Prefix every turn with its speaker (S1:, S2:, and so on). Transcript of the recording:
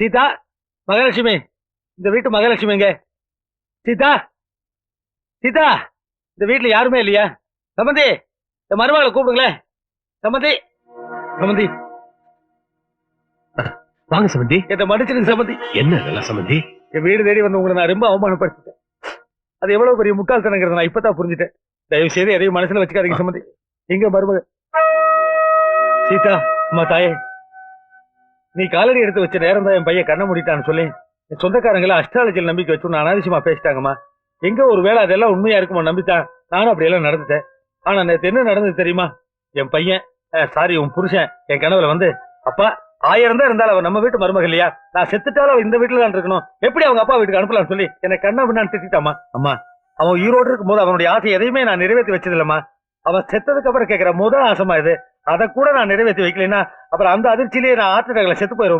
S1: சீதா மகாலட்சுமி. இந்த வீட்டு மகாலட்சுமி எங்க? சீதா சீதா இந்த வீட்டுல யாருமே இல்லையா? சமந்தி இந்த மருமகளை கூப்பிடுங்களேன். சமந்தி சமந்தி.
S2: வாங்க சம்பந்தி
S1: என்ன மன்னிச்சிருங்க சமந்தி.
S2: என்ன இதெல்லாம் சம்பந்தி
S1: என் வீடு தேடி வந்து உங்களை நான் ரொம்ப அவமானப்படுத்திட்டேன். அது எவ்வளவு பெரிய முட்டாள்தனங்கிறத நான் இப்பதான் புரிஞ்சுட்டேன். தயவு செய்து எதையும் மனசுல வச்சுக்காதீங்க சம்மந்தி எங்க மருமக சீதா அம்மா தாயே. நீ காலடி எடுத்து வச்ச நேரம் தான் என் பையன் கண்ண முடிட்டான்னு சொல்லி என் சொந்தக்காரங்களை அஸ்ட்ராலஜியில் நம்பிக்கை வச்சு நான் அனாவசியமா பேசிட்டாங்கம்மா. எங்க ஒரு வேளை அதெல்லாம் உண்மையா இருக்குமோ நம்பித்தான். நானும் அப்படியெல்லாம் நடந்துட்டேன். ஆனா நேற்று என்ன நடந்தது தெரியுமா? என் பையன் சாரி உன் புருஷன் என் கனவுல வந்து அப்பா ஆயிரம் தான் இருந்தாலும் அவன் நம்ம வீட்டு மருமகள் இல்லையா? நான் செத்துட்டாலும் அவன் இந்த வீட்டுல தான் இருக்கணும். எப்படி அவங்க அப்பா வீட்டுக்கு அனுப்பலாம்னு சொல்லி என்னை கண்ணா பின்னான்னு திட்டாமா அம்மா அவன் உயிரோடு இருக்கும்போது அவனுடைய ஆசை எதையுமே நான் நிறைவேற்றி வச்சதில்லம்மா. அவன் செத்ததுக்கு அப்புறம் கேட்கிற முதல் ஆசைமா இது. அதை கூட நான் நிறைவேற்றி வைக்கலைன்னா அப்புறம் அந்த அதிர்ச்சியிலேயே நான் ஆற்று செத்து போயிருவோம்